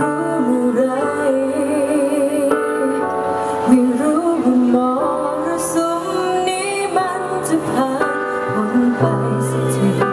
รู้เะไรไม่รู้ว่ามองระสุมนี้มันจะผ่านพ้นไปสักที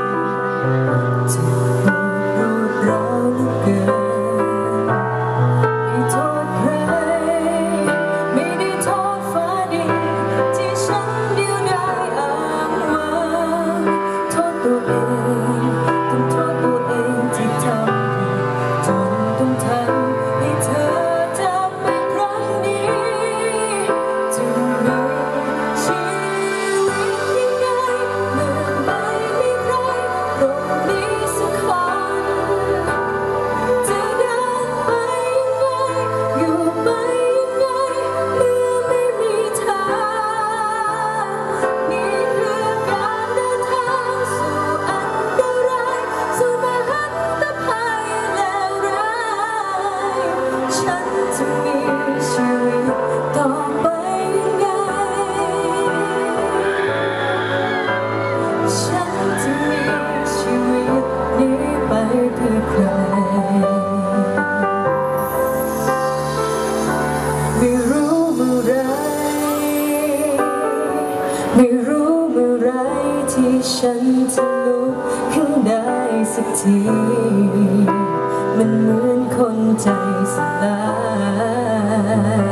ฉันจะลุกขึ้นได้สักที มันเหมือนคนใจสลาย